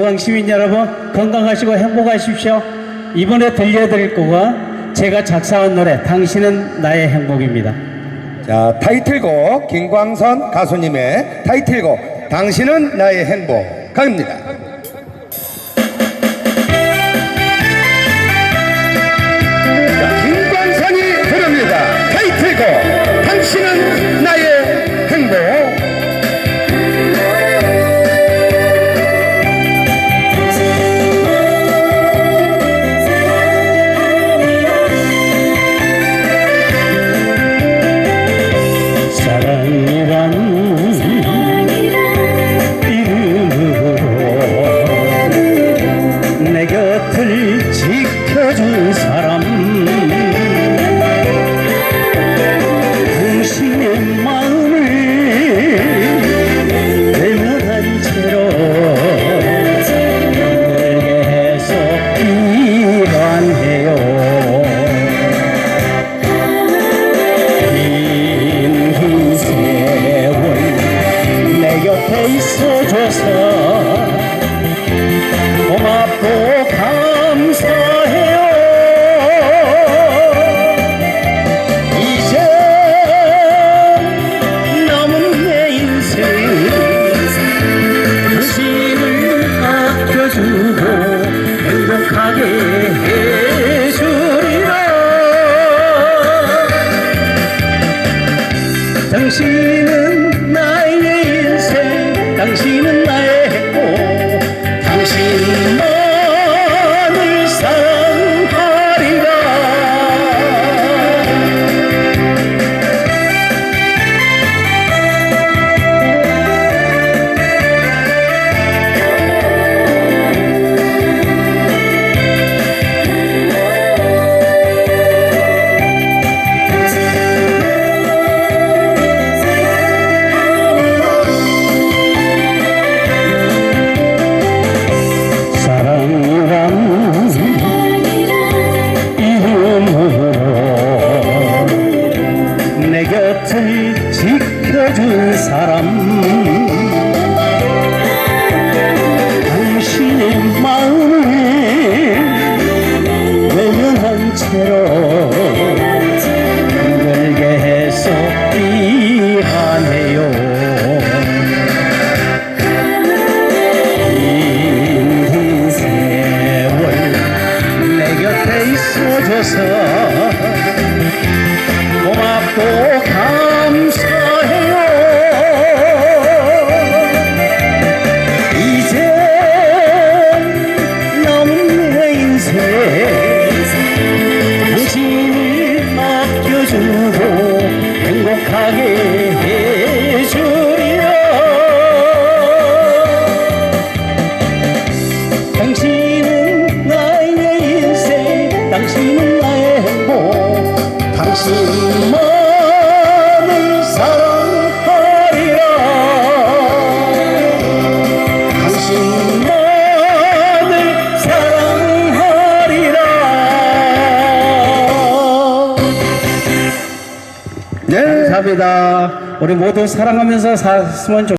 건강 시민 여러분 건강하시고 행복하십시오. 이번에 들려드릴 곡은 제가 작사한 노래 당신은 나의 행복입니다. 자, 타이틀곡 김광선 가수님의 타이틀곡 당신은 나의 행복 갑니다. 사람 당신의 마음을 외면한 채로 힘들게 해서 일환해요. 긴 세월 내 곁에 있어줘서 당신은 나의 인생 당신은 나의 행복 당신 당신의 마음을 외면한 채로 힘들게 해서 미안해요. 긴 세월 내 곁에 있어줘서 당신은 나의 인생 당신은 나의 행복 당신 네. 감사합니다 우리 모두 사랑하면서 살았으면 좋